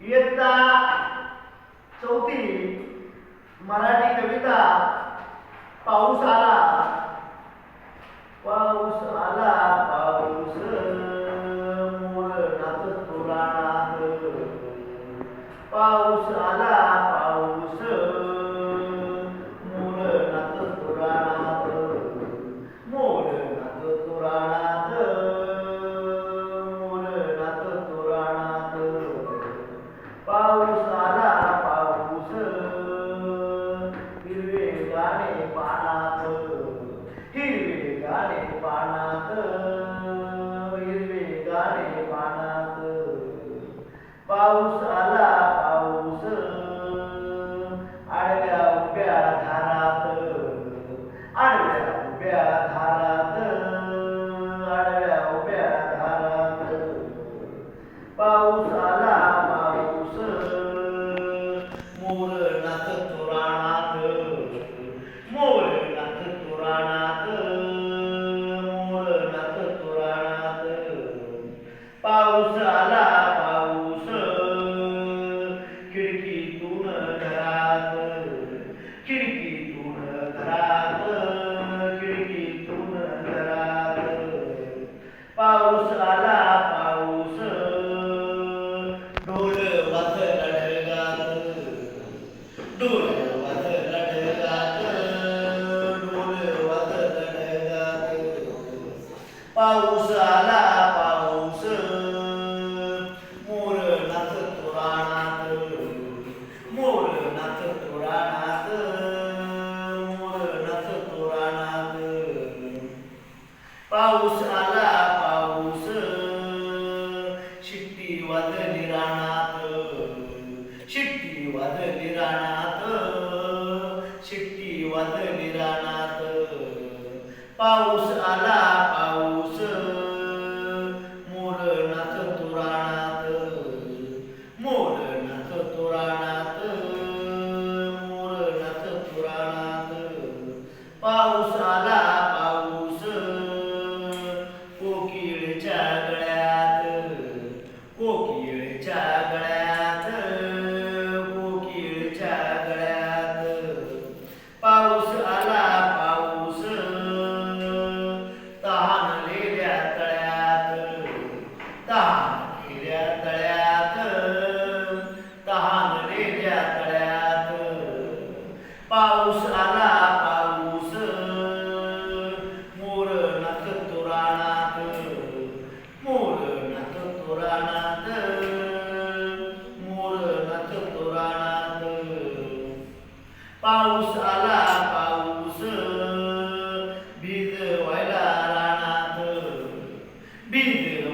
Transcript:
इयत्ता चौथी मराठी कविता पाऊस आला हिरवे पानात पाऊस आला पाऊस आडव्या उभ्या धारात आडव्या उभ्या धारात आडव्या उभ्या धारात पाऊस आला पाऊस मोर नाथ तुराणात मोर नाथ तुराणात पाऊस आला पाऊस. खिडकीतून घरात खिडकीतून घरात खिडकीतून घरात. पाऊस आला पाऊस. ढोल वाजला ढगात ढोल वाजला ढगात ढोल वाजला ढगात पाऊस आला पाऊस आला पाऊस. शिट्टी वाजली रानात. शिट्टी वाजली रानात. शिट्टी वाजली रानात. पाऊस आला पाऊस. मोर नाच तुराणात मोर नाच तुराणात मोर नाच तुराणात पाऊस आला आला पाऊस मोर नाच तुराणात मोर नाच तुराणात मोर नाच तुराणात पाऊस आला पाऊस भिज व्हायला रानात. भिज